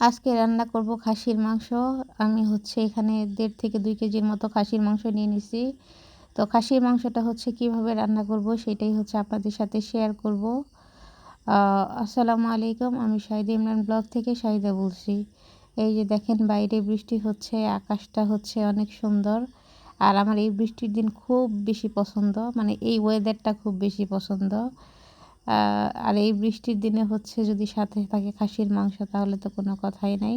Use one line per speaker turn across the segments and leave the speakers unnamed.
আজকে রান্না করব খাসির মাংস। আমি হচ্ছে এখানে দেড় থেকে দুই কেজির মতো খাসির মাংস নিয়ে নিছি। তো খাসির মাংসটা হচ্ছে কীভাবে রান্না করব সেটাই হচ্ছে আপনাদের সাথে শেয়ার করব। আসসালামু আলাইকুম, আমি শাহিদ ইমরান ব্লগ থেকে শাহিদা বলছি। এই যে দেখেন বাইরে বৃষ্টি হচ্ছে, আকাশটা হচ্ছে অনেক সুন্দর। আর আমার এই বৃষ্টির দিন খুব বেশি পছন্দ মানে এই ওয়েদারটা খুব বেশি পছন্দ। আর এই বৃষ্টির দিনে হচ্ছে যদি সাথে থাকে খাসির মাংস, তাহলে তো কোনো কথাই নাই।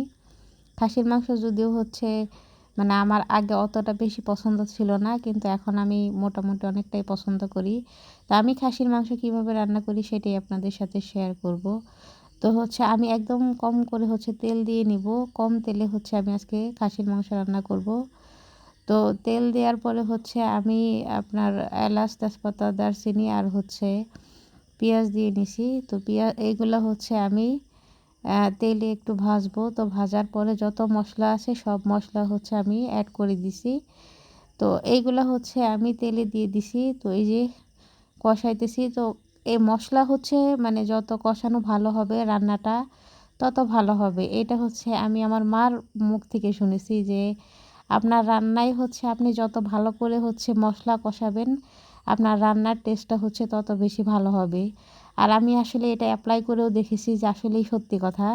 খাসির মাংস যদিও হচ্ছে মানে আমার আগে অতটা বেশি পছন্দ ছিল না, কিন্তু এখন আমি মোটামুটি অনেকটাই পছন্দ করি। তা আমি খাসির মাংস কীভাবে রান্না করি সেটাই আপনাদের সাথে শেয়ার করব। তো হচ্ছে আমি একদম কম করে হচ্ছে তেল দিয়ে নিব। কম তেলে হচ্ছে আমি আজকে খাসির মাংস রান্না করব। তো তেল দেওয়ার পরে হচ্ছে আমি আপনার এলাচ, তেজপাতা, দারচিনি আর হচ্ছে পেঁয়াজ দিয়ে নিছি। তো পেঁয়াজ এইগুলো হচ্ছে আমি তেলে একটু ভাজবো। তো ভাজার পরে যত মশলা আছে সব মশলা হচ্ছে আমি অ্যাড করে দিছি। তো এইগুলো হচ্ছে আমি তেলে দিয়ে দিছি। তো এই যে কষাইতেছি। তো এই মশলা হচ্ছে মানে যত কষানো ভালো হবে রান্নাটা তত ভালো হবে। এটা হচ্ছে আমি আমার মার মুখ থেকে শুনেছি যে, আপনার রান্নাই হচ্ছে আপনি যত ভালো করে হচ্ছে মশলা কষাবেন আপনার রান্নার টেস্টটা হচ্ছে তত বেশি ভালো হবে। আর আমি আসলে এটা অ্যাপ্লাই করেও দেখেছি যে আসলেই সত্যি কথা।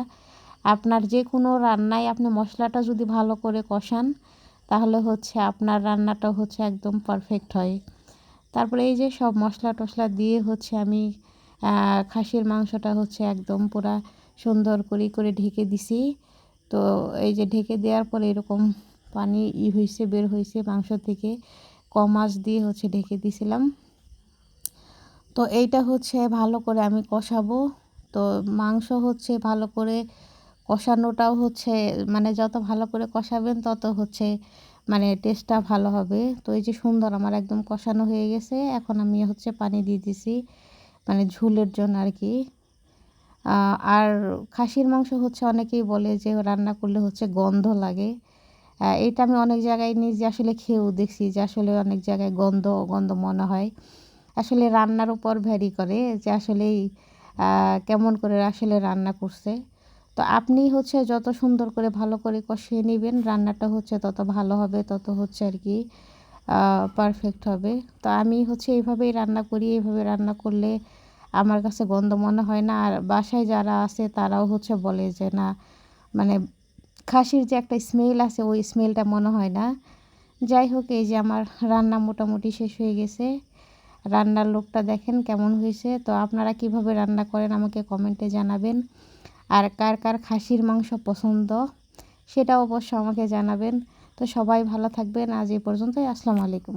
আপনার যে কোনো রান্নায় আপনি মশলাটা যদি ভালো করে কষান, তাহলে হচ্ছে আপনার রান্নাটা হচ্ছে একদম পারফেক্ট হয়। তারপরে এই যে সব মশলা টশলা দিয়ে হচ্ছে আমি খাসির মাংসটা হচ্ছে একদম পুরা সুন্দর করে করে ঢেকে দিছি। তো এই যে ঢেকে দেওয়ার পরে এরকম পানি ই হয়েছে বের হয়েছে মাংস থেকে। কম মাছ দিয়ে হচ্ছে ঢেকে দিছিলাম। তো এইটা হচ্ছে ভালো করে আমি কষাবো। তো মাংস হচ্ছে ভালো করে কষানোটাও হচ্ছে মানে যত ভালো করে কষাবেন তত হচ্ছে মানে টেস্টটা ভালো হবে। তো এই যে সুন্দর আমার একদম কষানো হয়ে গেছে। এখন আমি হচ্ছে পানি দিয়ে দিছি মানে ঝুলের জন্য আর কি। আর খাসির মাংস হচ্ছে অনেকেই বলে যে রান্না করলে হচ্ছে গন্ধ লাগে। এটা আমি অনেক জায়গায় নিজে আসলে খেয়েও দেখছি যে আসলে অনেক জায়গায় গন্ধ গন্ধ মনে হয়। আসলে রান্নার উপর ভ্যারি করে যে আসলেই কেমন করে আসলে রান্না করছে। তো আপনি হচ্ছে যত সুন্দর করে ভালো করে কষিয়ে নেবেন, রান্নাটা হচ্ছে তত ভালো হবে, তত হচ্ছে আর কি পারফেক্ট হবে। তো আমি হচ্ছে এইভাবেই রান্না করি, এইভাবে রান্না করলে আমার কাছে গন্ধ মনে হয় না। আর বাসায় যারা আছে তারাও হচ্ছে বলে যে না মানে খাসির যে একটা স্মেল আছে, ওই স্মেলটা মনে হয় না। যাই হোক, এই যে আমার রান্না মোটামুটি শেষ হয়ে গেছে। রান্নার লোকটা দেখেন কেমন হয়েছে। তো আপনারা কীভাবে রান্না করেন আমাকে কমেন্টে জানাবেন। আর কার কার খাসির মাংস পছন্দ, সেটা অবশ্য আমাকে জানাবেন। তো সবাই ভালো থাকবেন। আজ এই পর্যন্তই। আসসালামু আলাইকুম।